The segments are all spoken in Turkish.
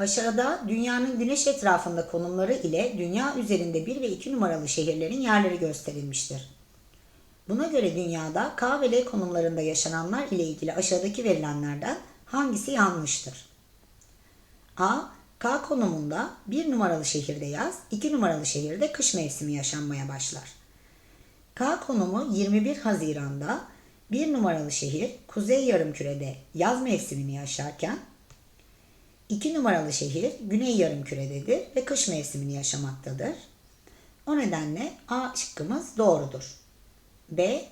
Aşağıda dünyanın güneş etrafında konumları ile dünya üzerinde 1 ve 2 numaralı şehirlerin yerleri gösterilmiştir. Buna göre dünyada K ve L konumlarında yaşananlar ile ilgili aşağıdaki verilenlerden hangisi yanlıştır? A. K konumunda 1 numaralı şehirde yaz, 2 numaralı şehirde kış mevsimi yaşanmaya başlar. K konumu 21 Haziran'da 1 numaralı şehir Kuzey Yarımküre'de yaz mevsimini yaşarken 2 numaralı şehir Güney Yarımküre'dedir ve kış mevsimini yaşamaktadır. O nedenle A şıkkımız doğrudur. B.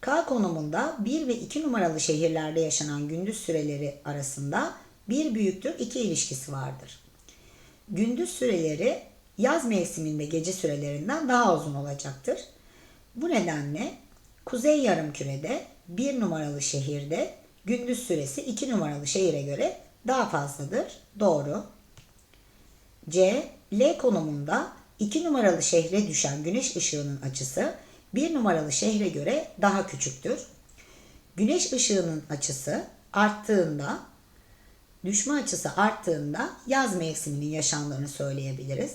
K konumunda 1 ve 2 numaralı şehirlerde yaşanan gündüz süreleri arasında 1 büyüktür 2 ilişkisi vardır. Gündüz süreleri yaz mevsiminde gece sürelerinden daha uzun olacaktır. Bu nedenle Kuzey Yarımküre'de 1 numaralı şehirde gündüz süresi 2 numaralı şehire göre daha fazladır. Doğru. C. L konumunda 2 numaralı şehre düşen güneş ışığının açısı 1 numaralı şehre göre daha küçüktür. Güneş ışığının açısı arttığında, düşme açısı arttığında yaz mevsiminin yaşandığını söyleyebiliriz.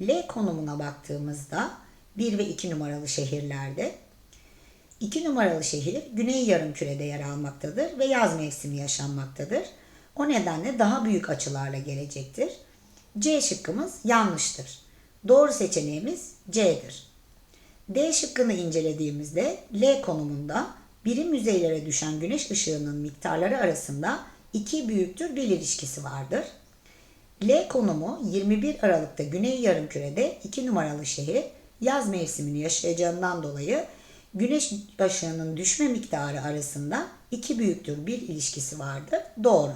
L konumuna baktığımızda 1 ve 2 numaralı şehirlerde 2 numaralı şehir Güney Yarımküre'de yer almaktadır ve yaz mevsimi yaşanmaktadır. O nedenle daha büyük açılarla gelecektir. C şıkkımız yanlıştır. Doğru seçeneğimiz C'dir. D şıkkını incelediğimizde L konumunda birim yüzeylere düşen güneş ışığının miktarları arasında 2 büyüktür 1 ilişkisi vardır. L konumu 21 Aralık'ta Güney Yarımküre'de 2 numaralı şehir yaz mevsimini yaşayacağından dolayı güneş ışığının düşme miktarı arasında 2 büyüktür 1 ilişkisi vardır. Doğru.